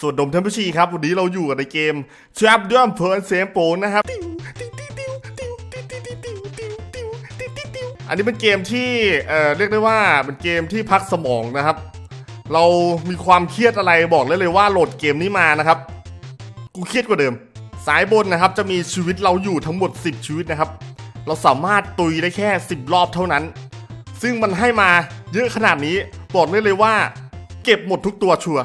ส่วนดมท่านผู้ชีครับวันนี้เราอยู่กันในเกม Trap d u m p e r s a m p l e นะครับอันนี้เป็นเกมที่เอ่อเรียกได้ว่าเป็นเกมที่พักสมองนะครับ เรามีความเครียดอะไรบอกเลยเลยว่าโหลดเกมนี้มานะครับ กูเครียดกว่าเดิม สายบนนะครับจะมีชีวิตเราอยู่ทั้งหมด 10 ชีวิตนะครับ เราสามารถตุยได้แค่ 10 รอบเท่านั้น ซึ่งมันให้มาเยอะขนาดนี้บอกได้เลยว่า เก็บหมดทุกตัวชัว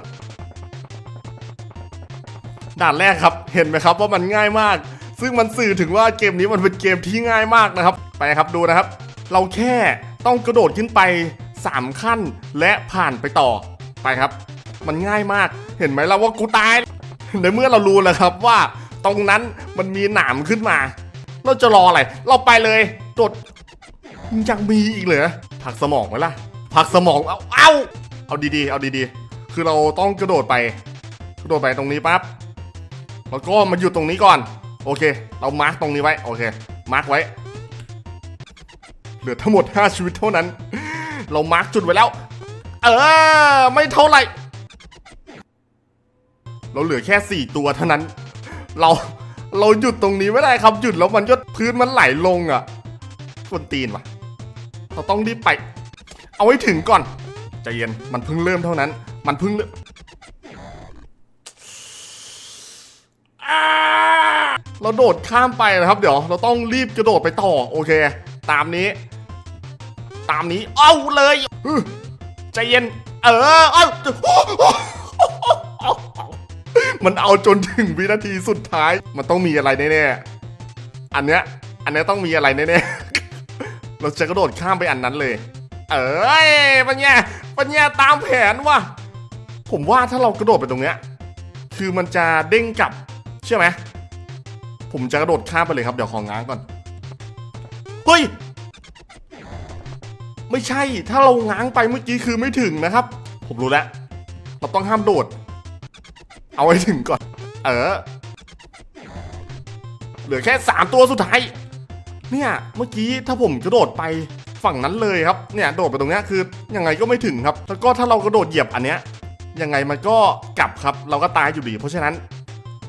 ด่านแรกครับ เห็นไหมครับว่ามันง่ายมาก ซึ่งมันสื่อถึงว่าเกมนี้มันเป็นเกมที่ง่ายมากนะครับ ไปครับดูนะครับ เราแค่ต้องกระโดดขึ้นไป 3 ขั้นและผ่านไปต่อไปครับ มันง่ายมาก เห็นไหมเราว่ากูตายในเมื่อเรารู้แล้วครับว่าตรงนั้นมันมีหนามขึ้นมา เราจะรออะไร เราไปเลยโดดยังมีอีกเหรอผักสมองไหมล่ะ ผักสมอง เอาเอาเอาดีๆ เอาดีๆ คือเราต้องกระโดดไป กระโดดไปตรงนี้ปั๊บ แล้วก็มาหยุดตรงนี้ก่อน โอเค เรามาร์กตรงนี้ไว้ โอเค มาร์กไว้ เหลือทั้งหมด 5 ชีวิตเท่านั้น เรามาร์กจุดไว้แล้ว เออ ไม่เท่าไหร่ เราเหลือแค่ 4 ตัวเท่านั้น เรา เราหยุดตรงนี้ไม่ได้ครับ หยุดแล้วมันก็พื้นมันไหลลงอะกวนตีนวะเราต้องรีบไป เอาให้ถึงก่อน ใจเย็น มันเพิ่งเริ่มเท่านั้น มันเพิ่ง เราโดดข้ามไปนะครับ เดี๋ยวเราต้องรีบกระโดดไปต่อโอเค ตามนี้ ตามนี้เอาเลยใจเย็น เออเอามันเอาจนถึงวินาทีสุดท้าย มันต้องมีอะไรแน่ๆอันเนี้ย อันเนี้ยต้องมีอะไรแน่ๆเราจะกระโดดข้ามไปอันนั้นเลย เอ้ยปัญญาปัญญาตามแผนว่ะผมว่าถ้าเรากระโดดไปตรงเนี้ย คือมันจะเด้งกลับ ใช่ไหมผมจะกระโดดข้ามไปเลยครับ เดี๋ยวของง้างก่อน เฮ้ย ไม่ใช่ ถ้าเราง้างไปเมื่อกี้คือไม่ถึงนะครับ ผมรู้แล้ว เราต้องห้ามโดด เอาให้ถึงก่อน เออ เหลือแค่สามตัวสุดท้าย เนี่ย เมื่อกี้ถ้าผมกระโดดไปฝั่งนั้นเลยครับ เนี่ย โดดไปตรงนี้คือยังไงก็ไม่ถึงครับ แล้วก็ถ้าเรากระโดดเหยียบอันเนี้ย ยังไงมันก็กลับครับ เราก็ตายอยู่ดี เพราะฉะนั้น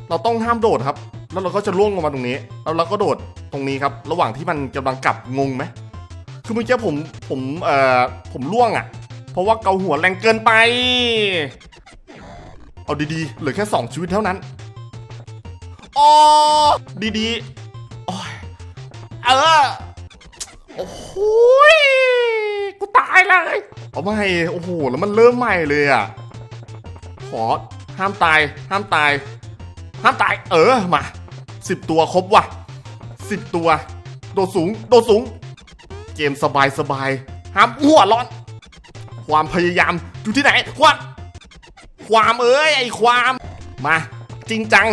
เราต้องห้ามโดดครับ แล้วเราก็จะล่วงลงมาตรงนี้ แล้วเราก็โดดตรงนี้ครับ ระหว่างที่มันกำลังกลับงงไหมคือเมื่อกี้ผมผมเอ่อผมล่วงอะ เพราะว่าเกาหัวแรงเกินไป เอาดีๆเหลือแค่2ชีวิตเท่านั้นอ๋อดีๆโอ้ยเออโอ้โหกูตายเลยเอาไม่โอ้โหแล้วมันเริ่มใหม่เลยอะขอห้ามตายห้ามตาย ห้ามตาย เออมาสิบตัวครบว่ะสิบตัว โดดสูง โดดสูง เกมสบายสบายห้ามหัวร้อน ความพยายามอยู่ที่ไหน ความ ความเอ้ยไอความ มา จริงจัง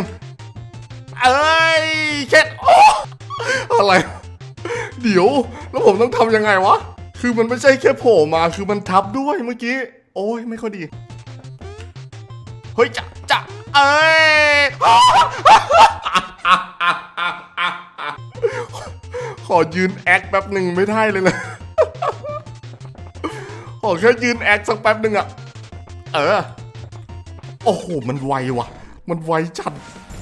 เอ้ยเช็ดโอ้อะไร เดี๋ยว แล้วผมต้องทำยังไงวะ คือมันไม่ใช่แค่โผล่มา คือมันทับด้วยเมื่อกี้ โอ้ยไม่ค่อยดี เฮ้ยจะจะ เอ้ย ขอยืนแอคแป๊บหนึ่งไม่ได้เลยนะ ขอแค่ยืนแอคสักแป๊บหนึ่งอะเออ โอ้โห มันไวว่ะมันไวจัด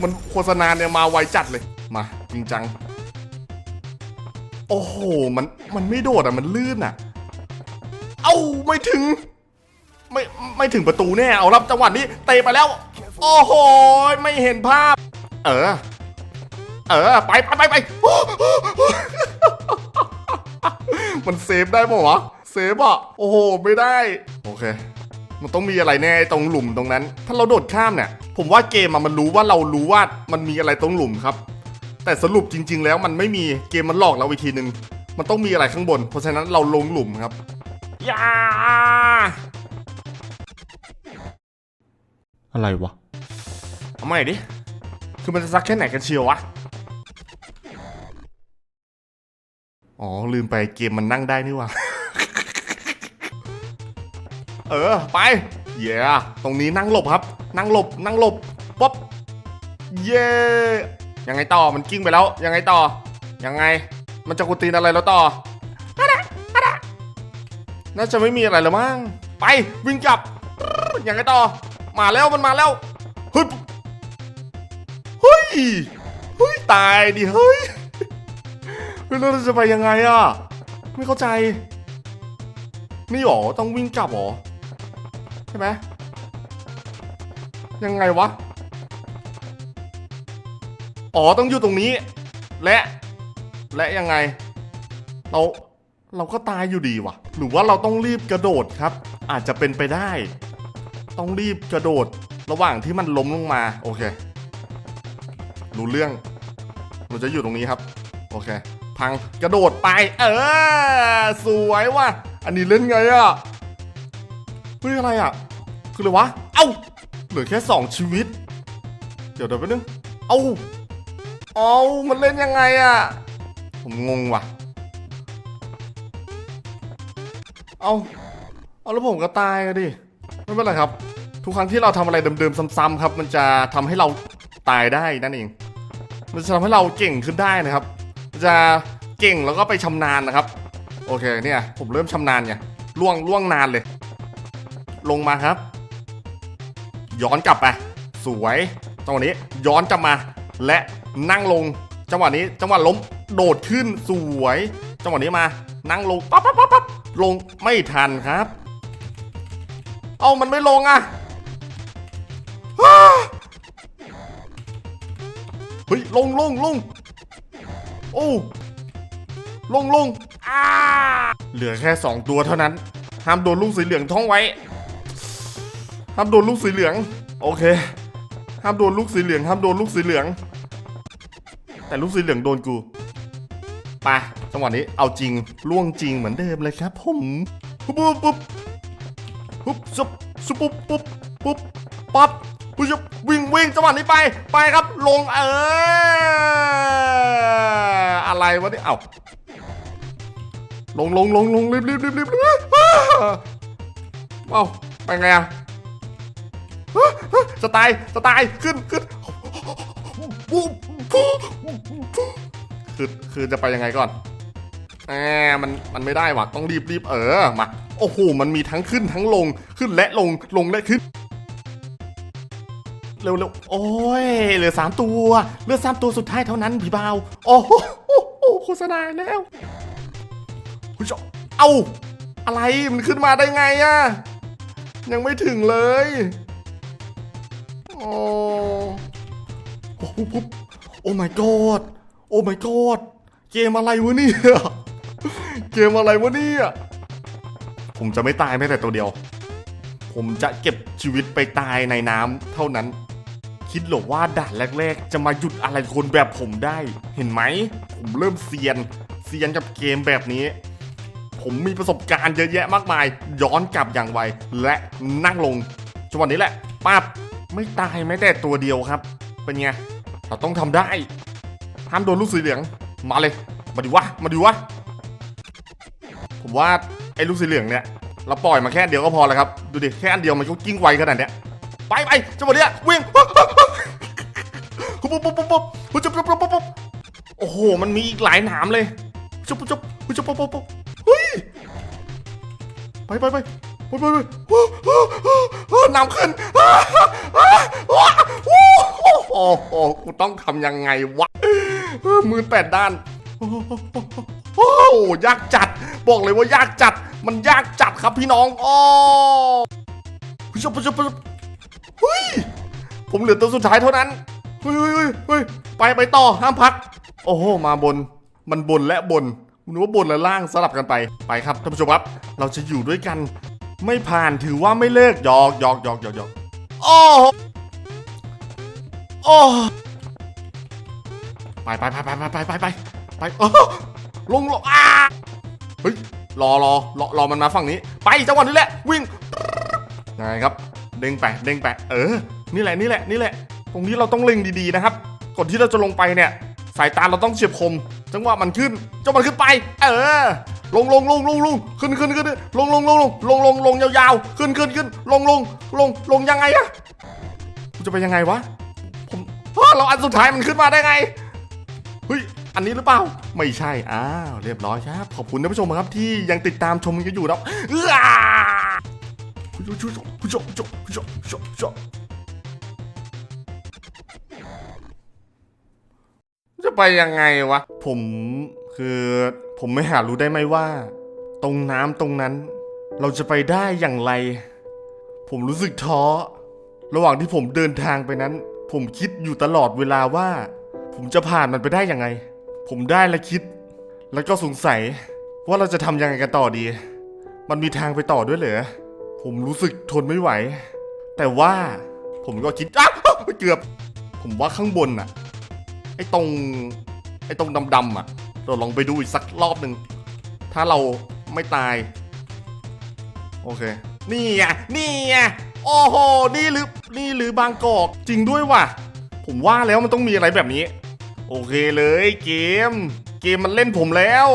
มันโฆษณาเนี่ยมาไวจัดเลย มา จริงจัง โอ้โห มัน มันไม่โดดอะมันลื่นอะเอ้า ไม่ถึง ไม่ไม่ถึงประตูแน่เอารับจังหวะนี้เตะไปแล้ว โอ้โหไม่เห็นภาพ เออ เออ ไปไปไปไปมันเซฟได้ปะวะเซฟอะโอ้โหไม่ได้ โอเค มันต้องมีอะไรแน่ตรงหลุมตรงนั้น ถ้าเราโดดข้ามเนี่ย ผมว่าเกมอะมันรู้ว่าเรารู้ว่ามันมีอะไรตรงหลุมครับ แต่สรุปจริง ๆ แล้วมันไม่มีเกมมันหลอกเราอีกทีนึงมันต้องมีอะไรข้างบน เพราะฉะนั้นเราลงหลุมครับยา อะไรวะเอาใหม่ดิ คือมันจะซักแค่ไหนกันเชียววะ อ๋อ ลืมไปเกมมันนั่งได้นี่ว่าเออ ไป เย้ตรงนี้นั่งหลบครับ นั่งหลบ นั่งหลบ ป๊อบ เย้ยังไงต่อ มันกิ้งไปแล้ว ยังไงต่อ ยังไง มันจะกุตีนอะไรแล้วต่ออะดะอะดะน่าจะไม่มีอะไรแล้วมั้ง ไป วิ่งกลับ ยังไงต่อ มาแล้วมันมาแล้วฮ้ยเฮ้ยเฮ้ยตายดิเฮ้ยเฮ้ยแล้วเราจะไปยังไงอะ ไม่เข้าใจ นี่หรอต้องวิ่งกลับหรอใช่ไหมยังไงวะ อ๋อต้องอยู่ตรงนี้ และ และยังไง เราเราก็ตายอยู่ดีวะหรือว่าเราต้องรีบกระโดดครับ อาจจะเป็นไปได้ ต้องรีบกระโดดระหว่างที่มันล้มลงมา โอเค รู้เรื่องเราจะอยู่ตรงนี้ครับ โอเค พังกระโดดไป เออ สวยว่ะ อันนี้เล่นไงอะเฮ้ยอะไรอะคืออะไรวะ เอ้า เหลือแค่สองชีวิต เดี๋ยวเดี๋ยวไปนึง เอ้า เอามันเล่นยังไงอะผมงงว่ะ เอาเอาแล้วผมก็ตายกันดิ ไม่เป็นไรครับ ทุกครั้งที่เราทำอะไรเดิมๆซ้ำๆครับ มันจะทำให้เราตายได้นั่นเอง มันจะทำให้เราเก่งขึ้นได้นะครับมันจะเก่งแล้วก็ไปชำนาญนะครับ โอเคเนี่ยผมเริ่มชำนาญไงล่วงล่วงนานเลย ลงมาครับ ย้อนกลับไปสวยจังหวะนี้ย้อนกลับมา และนั่งลงจังหวะนี้จังหวะล้มโดดขึ้นสวย จังหวะนี้มา นั่งลงปั๊บปั๊บปั๊บปั๊บลงไม่ทันครับ เอามันไม่ลงอะเฮ้ยลงลงลงโอ้ลงลงอ้าเหลือแค่สองตัวเท่านั้น ห้ามโดนลูกสีเหลืองท่องไว้ ห้ามโดนลูกสีเหลือง โอเค ห้ามโดนลูกสีเหลือง ห้ามโดนลูกสีเหลือง แต่ลูกสีเหลืองโดนกูไปจังหวะนี้เอาจริงล่วงจริงเหมือนเดิมเลยครับผมปุ๊บปุ๊บ ปุ๊บซุบซุบปุ๊บปุ๊บปุ๊บปั๊บปุ๊บวิ่งวิ่งจังหวะนี้ไปไปครับลงเอออะไรวะเนี่ยเอ้าลงลงลงลงรีบรีบรีบรีบรีบอ้าเอ้าไปไงอะสไตล์สไตล์ขึ้นขึ้นคือคือจะไปยังไงก่อนแหมมันมันไม่ได้ว่ะต้องรีบรีบเออมา โอ้โห มันมีทั้งขึ้นทั้งลง ขึ้นและลง ลงและขึ้น เร็วเร็วโอ้ย เหลือสามตัว เหลือสามตัวสุดท้ายเท่านั้นพี่บ่าว โอ้โหโอ้โหโฆษณาแล้วคุณผู้ชมเอา อะไร มันขึ้นมาได้ไงอะยังไม่ถึงเลย โอ้โอ้โหโอ้ my god โอ้ my god เกมอะไรวะเนี่ย เกมอะไรวะเนี่ย ผมจะไม่ตายแม้แต่ตัวเดียว ผมจะเก็บชีวิตไปตายในน้ำเท่านั้น คิดหรอว่าด่านแรก ๆ จะมาหยุดอะไรคนแบบผมได้ เห็นไหม ผมเริ่มเซียน เซียนกับเกมแบบนี้ ผมมีประสบการณ์เยอะแยะมากมาย ย้อนกลับอย่างไว และนั่งลงจังหวะนี้แหละปั๊บไม่ตายแม้แต่ตัวเดียวครับ เป็นไง เราต้องทำได้ ห้ามโดนลูกสีเหลือง มาเลย มาดิวะ มาดิวะ ผมว่า ไอ้ลูกสีเหลืองเนี่ยเราปล่อยมาแค่อันเดียวก็พอแล้วครับ ดูดิแค่อันเดียวมันก็กิ้งไวขนาดเนี้ยไปไปจังหวะเนี้ยวิ่งปุ๊บปุ๊บปุ๊บปุ๊บปุ๊บปุ๊บปุ๊บปุ๊บปุ๊บโอ้โหมันมีอีกหลายหนามเลยจุ๊บจุ๊บจุ๊บปุ๊บปุ๊บปุ๊บเฮ้ยไปไปไปไปไปไปน้ำขึ้นโอ้โหกูต้องทำยังไงวะมือแปดด้านโอ้ยากจัด บอกเลยว่ายากจัด มันยากจัดครับพี่น้องอ๋อผู้ชมผู้ชมผู้ชมเฮ้ยผมเหลือตัวสุดท้ายเท่านั้นเฮ้ยเฮ้ยเฮ้ยไปไปต่อห้ามพัก โอ้โหมาบน มันบนและบนหนูว่าบนและล่างสลับกันไปไปครับท่านผู้ชมครับ เราจะอยู่ด้วยกัน ไม่ผ่านถือว่าไม่เลิกหยอกหยอกหยอกหยอกหยอกโอ้โอ้ไปไปไปไปไปไปไปไปไปเออลงลงอ้าเฮ้ย รอรอรอรอมันมาฝั่งนี้ ไปจังหวะนี้แหละ วิ่งยังไงครับเด้งไปเด้งไปเออ นี่แหละนี่แหละนี่แหละ ตรงนี้เราต้องเล็งดีๆนะครับก่อนที่เราจะลงไปเนี่ยสายตาเราต้องเฉียบคม จังหวะมันขึ้นจังหวะขึ้นไป เออ ลงลงลงลงลงขึ้นขึ้นขึ้นลงลงลงลงลงลงลงยาวๆ ขึ้นขึ้นขึ้นลงลงลงลงยังไงอะกูจะไปยังไงวะผมเราอันสุดท้ายมันขึ้นมาได้ไง อันนี้หรือเปล่า ไม่ใช่ อ้าว เรียบร้อยครับ ขอบคุณท่านผู้ชมครับที่ยังติดตามชมกันอยู่นะเอ้าบจะไปยังไงวะ ผมคือผมไม่หารู้ได้ไหมว่า ตรงน้ำตรงนั้น เราจะไปได้อย่างไร ผมรู้สึกท้อ ระหว่างที่ผมเดินทางไปนั้น ผมคิดอยู่ตลอดเวลาว่า ผมจะผ่านมันไปได้อย่างไง ผมได้และคิด แล้วก็สงสัยว่าเราจะทำยังไงกันต่อดี มันมีทางไปต่อด้วยเหรอ ผมรู้สึกทนไม่ไหว แต่ว่าผมก็คิดอ้าวเกือบ ผมว่าข้างบนน่ะ ไอ้ตรง ไอ้ตรงดำๆอะ เราลองไปดูอีกสักรอบหนึ่ง ถ้าเราไม่ตาย โอเค นี่ไงนี่ไงโอ้โห นี่หรือ นี่หรือบางกอก จริงด้วยว่ะ ผมว่าแล้วมันต้องมีอะไรแบบนี้ โอเคเลยเกม เกมมันเล่นผมแล้ว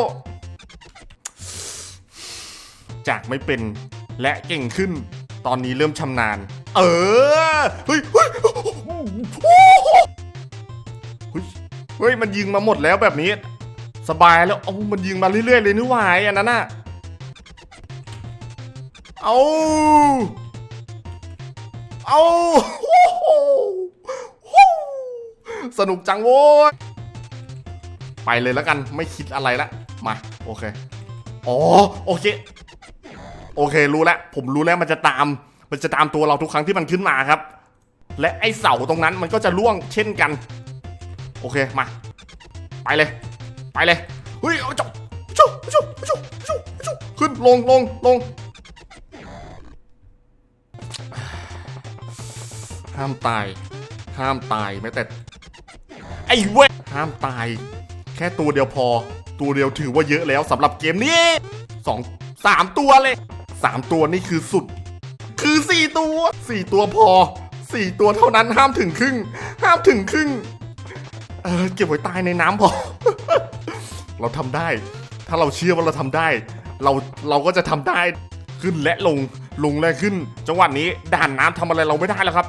จากไม่เป็นและเก่งขึ้น ตอนนี้เริ่มชำนาญ เออเฮ้ยเฮ้ยเฮ้ยเฮ้ยมันยิงมาหมดแล้วแบบนี้ สบายแล้วเอามันยิงมาเรื่อยๆเลยนี่หวายอันนั้นน่ะเอาเอา สนุกจังโว้ยไปเลยแล้วกันไม่คิดอะไรละมาโอเคอ๋อโอเค โอเครู้แล้วผมรู้แล้วมันจะตาม มันจะตามตัวเราทุกครั้งที่มันขึ้นมาครับ และไอเสาตรงนั้นมันก็จะล่วงเช่นกัน โอเคมา ไปเลย ไปเลยเฮ้ยเอาจบชุบชุบชุบชุบชุบขึ้นลงลงลงห้ามตาย ห้ามตายแม้แต่ อ้เว้ยห้ามตาย แค่ตัวเดียวพอ ตัวเดียวถือว่าเยอะแล้วสำหรับเกมนี้สองสามตัวเลยสามตัวนี่คือสุด คือสี่ตัวสี่ตัวพอสี่ตัวเท่านั้นห้ามถึงครึ่ง ห้ามถึงครึ่งเออเก็บไว้ตายในน้ำพอ เราทำได้ ถ้าเราเชื่อว่าเราทำได้ เราเราก็จะทำได้ขึ้นและลงลงและขึ้น จังหวะนี้ด่านน้ำทำอะไรเราไม่ได้แล้วครับ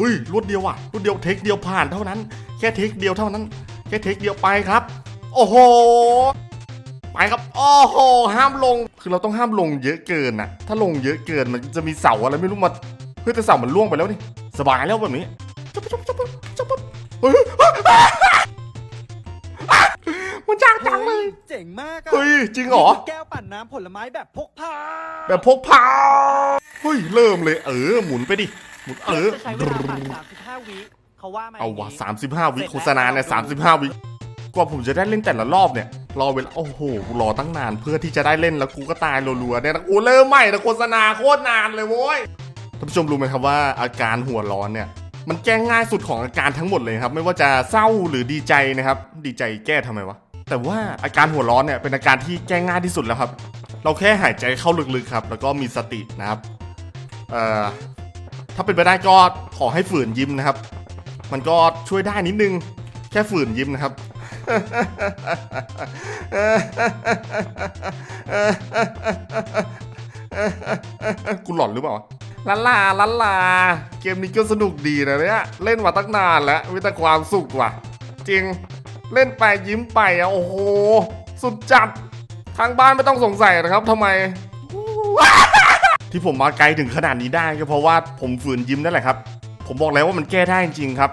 อุ้ยรวดเดียวอะรวดเดียวเทคเดียวผ่านเท่านั้น ค่เทคเดียวเท่านั้น แค่เทคเดียวไปครับ โอ้โห ไปครับ โอ้โห ห้ามลง คือเราต้องห้ามลงเยอะเกินนะถ้าลงเยอะเกินมันจะมีเสาอะไรไม่รู้มาเฮ้ยแต่เสามันล่วงไปแล้วนี่ สบายแล้วแบบนี้จับจับจับจับจับจับเฮ้ยมันจางจังเลย เจ๋งมากเฮ้ย จริงเหรอ แก้วปั่นน้ำผลไม้แบบพกพา แบบพกพา เฮ้ย เริ่มเลย เออ หมุนไปดิ หมุนเออใช้เวลาปั่น35วิ เขาว่ามาเอาย่งวะนี้สามสิบห้าวิโฆษณาเนี่ยสามสิบห้าวิกว่าผมจะได้เล่นแต่ละรอบเนี่ยรอเวลาโอ้โหรอตั้งนานเพื่อที่จะได้เล่นแล้วกูก็ตายรัวๆเนี่ยนะกูเริ่มใหม่นะโฆษณาโคตรนานเลยโว้ยท่านผู้ชมรู้ไหมครับว่าอาการหัวร้อนเนี่ยมันแก้ง่ายสุดของอาการทั้งหมดเลยครับ ไม่ว่าจะเศร้าหรือดีใจนะครับ ดีใจแก้ทำไมวะแต่ว่าอาการหัวร้อนเนี่ยเป็นอาการที่แก้ง่ายที่สุดแล้วครับ เราแค่หายใจเข้าลึกๆครับ แล้วก็มีสตินะครับเอ่อถ้าเป็นไปได้ก็ขอให้ฝืนยิ้มนะครับ มันก็ช่วยได้นิดนึง แค่ฝืนยิ้มนะครับ กูหลอนหรือเปล่าลันลาลันลา เกมนี้ก็สนุกดีนะเนี่ย เล่นมาตั้งนานแล้วมีแต่ความสุขว่ะ จริง เล่นไปยิ้มไปอะโอ้โห สุดจัด ทางบ้านไม่ต้องสงสัยนะครับทำไม ที่ผมมาไกลถึงขนาดนี้ได้ก็เพราะว่าผมฝืนยิ้มนั่นแหละครับ ผมบอกแล้วว่ามันแก้ได้จริงครับ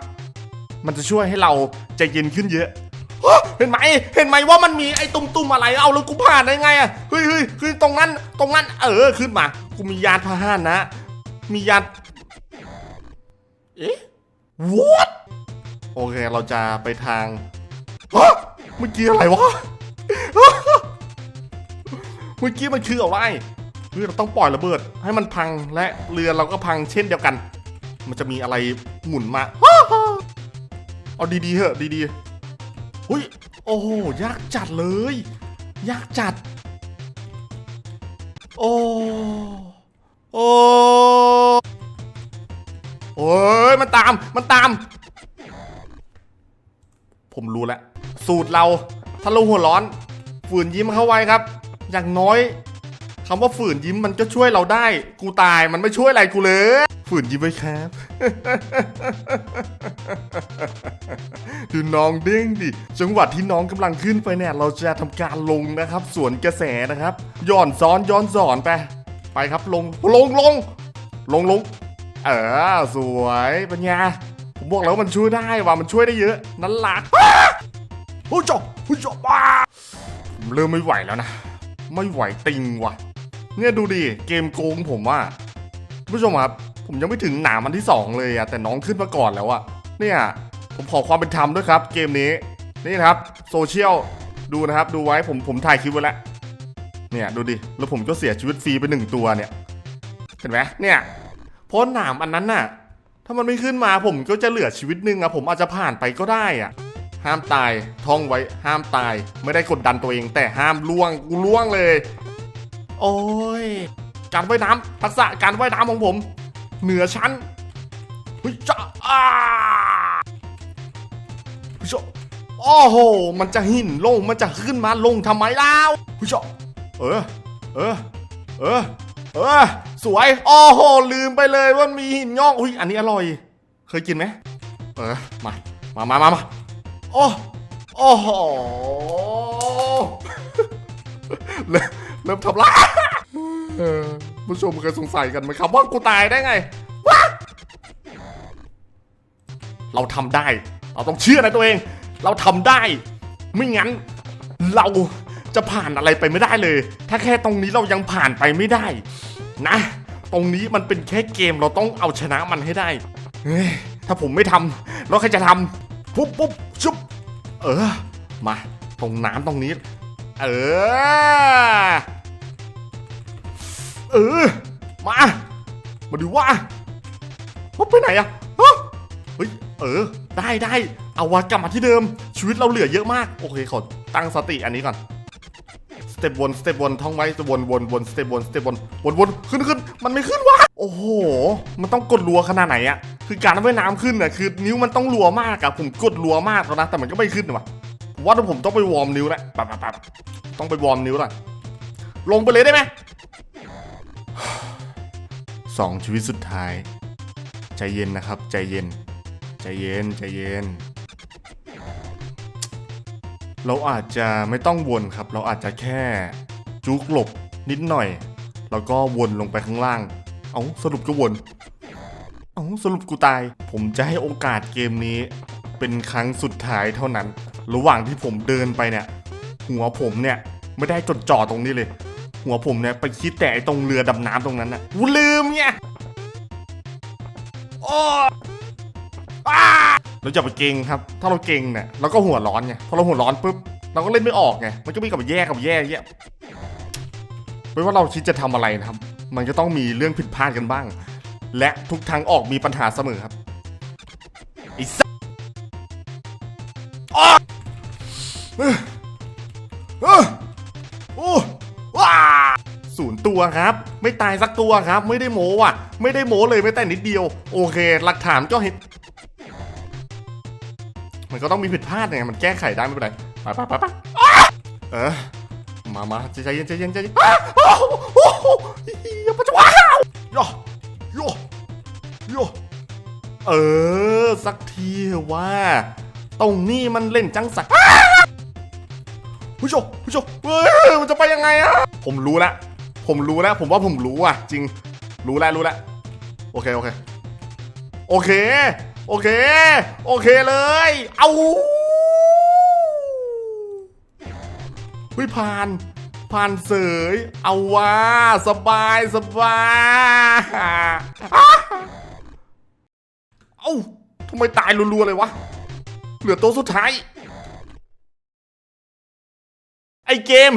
มันจะช่วยให้เราใจเย็นขึ้นเยอะ เห็นไหม เห็นไหมว่ามันมีไอ้ตุ่มๆอะไร เอาแล้วกูผ่านได้ไงอะเฮ้ยเฮ้ยคือตรงนั้น ตรงนั้น เออ ขึ้นมา กูมียานพาหนะ มียาน เอ๊ะ what โอเค เราจะไปทางเมื่อกี้อะไรวะ เมื่อกี้มันคืออะไรเฮ้ยเราต้องปล่อยระเบิด ให้มันพังและเรือเราก็พังเช่นเดียวกัน มันจะมีอะไรหมุนมาเอาดีๆเหอะดีๆอุ้ยโอ้โหยากจัดเลย ยากจัด โอ้โอ้โอ้ยมันตามมันตาม ผมรู้แล้ว สูตรเราถ้าเราหัวร้อน ฝืนยิ้มเข้าไว้ครับ อย่างน้อยคำว่าฝืนยิ้มมันก็ช่วยเราได้ กูตายมันไม่ช่วยอะไรกูเลย ฝืนยิ้มไว้ครับ ดูน้องเด้งดิ จังหวะที่น้องกำลังขึ้นไปเนี่ย เราจะทำการลงนะครับ สวนกระแสนะครับ ย้อนซ้อนย้อนสอนไป ไปครับลง ลงลง ลงลง เออ สวยปัญญา ผมบอกแล้ววามันช่วยได้ว่ะมันช่วยได้เยอะ นั่นหลักโอ้จบโอ้จบบ้าผมเริ่มไม่ไหวแล้วนะ ไม่ไหวติงว่ะ เนี่ยดูดิ เกมโกงผมว่าผู้ชมครับ ผมยังไม่ถึงหนามอันที่สองเลยอะแต่น้องขึ้นมาก่อนแล้วอะเนี่ยผมขอความเป็นธรรมด้วยครับ เกมนี้นี่นะครับโซเชียลดูนะครับ ดูไว้ผมผมถ่ายคลิปไว้แล้วเนี่ยดูดิแล้วผมก็เสียชีวิตฟรีไปหนึ่งตัวเนี่ยเห็นไหมเนี่ยเพราะหนามอันนั้นน่ะ ถ้ามันไม่ขึ้นมาผมก็จะเหลือชีวิตหนึ่งอะผมอาจจะผ่านไปก็ได้อะห้ามตายท่องไว้ห้ามตาย ไม่ได้กดดันตัวเอง แต่ห้ามล่วงกูล่วงเลย โอ้ยการว่ายน้ำทักษะการว่ายน้ำของผม เหนือชั้นเฮ้ยจ้าอ้าผู้ชมโอ้โห มันจะหินลง มันจะขึ้นมาลงทำไมเล่าผู้ชมเออ เออ เออ เออ สวย โอ้โห ลืมไปเลยว่ามีหินงอกอุ้ย อันนี้อร่อย เคยกินไหมเออ มา มามามามาโอ้โอ้โห เริ่มเริ่มทำลาย เออผู้ชมเคยสงสัยกันไหมครับ ว่ากูตายได้ไงวะเราทำได้ เราต้องเชื่อในตัวเอง เราทำได้ ไม่งั้น เราจะผ่านอะไรไปไม่ได้เลย ถ้าแค่ตรงนี้เรายังผ่านไปไม่ได้ นะ ตรงนี้มันเป็นแค่เกมเราต้องเอาชนะมันให้ได้เฮ้ยถ้าผมไม่ทำแล้วใครจะทำปุ๊บปุ๊บชุบเออ มา ตรงน้ำตรงนี้ เออ เออ มา มาดูว่าว่าไปไหนอะฮะเฮ้ย เออ ได้ได้ เอาวะกลับมาที่เดิม ชีวิตเราเหลือเยอะมาก โอเคขอตั้งสติอันนี้ก่อน สเต็ปวน สเต็ปวน ท่องไว้สวนวนวน สเต็ปวน สเต็ปวน วนวนขึ้นขึ้น มันไม่ขึ้นวะ โอ้โห มันต้องกดรัวขนาดไหนอะคือการว่ายน้ำขึ้นอะคือ นิ้วมันต้องรัวมากอะผมกดรัวมากแล้วนะ แต่มันก็ไม่ขึ้นวะว่าผมต้องไปวอร์มนิ้วแล้วปั๊บปั๊บต้องไปวอร์มนิ้วละลงไปเลยได้ไหม สองชีวิตสุดท้าย ใจเย็นนะครับ ใจเย็น ใจเย็น ใจเย็น เราอาจจะไม่ต้องวนครับ เราอาจจะแค่จุกหลบนิดหน่อย แล้วก็วนลงไปข้างล่าง เอาสรุปก็วน เอาสรุปกูตาย ผมจะให้โอกาสเกมนี้ เป็นครั้งสุดท้ายเท่านั้น ระหว่างที่ผมเดินไปเนี่ย หัวผมเนี่ยไม่ได้จดจ่อตรงนี้เลย หัวผมเนี่ยไปคิดแต่ตรงเรือดำน้ำตรงนั้นนะกูลืมไงโอ้อ้าเราจะไปเก่งครับ ถ้าเราเก่งเนี่ยเราก็หัวร้อนไงพอเราหัวร้อนปุ๊บเราก็เล่นไม่ออกไงมันก็มีกับแย่กับแย่แย่ไม่ว่าเราคิดจะทำอะไรนะครับ มันก็ต้องมีเรื่องผิดพลาดกันบ้าง และทุกทางออกมีปัญหาเสมอครับไอ้สัส ตัวครับ ไม่ตายสักตัวครับ ไม่ได้โมว่ะ ไม่ได้โมเลยไม่แต่นิดเดียว โอเค หลักฐานก็เห็น มันก็ต้องมีผิดพลาดไงมันแก้ไขได้ไม่เป็นไรไปไปไปไปเออมามาใจเย็นใจเย็นใจเย็นอ้าโอ้โหอ้โหอย่าปัจจุบันโยโยโยเออ สักทีว่า ตรงนี้มันเล่นจังสักผู้ชมผู้ชมเฮ้ยมันจะไปยังไงอะผมรู้แล้ว ผมรู้แล้ว ผมว่าผมรู้อะ จริง รู้แล้วรู้แล้วโอเค โอเค โอเค โอเค โอเคเลย เอาเฮ้ยผ่าน ผ่านเสย เอาว่าสบายสบายเอ้าทำไมตายรัวๆเลยวะ เหลือโตัวสุดท้าย ไอเกม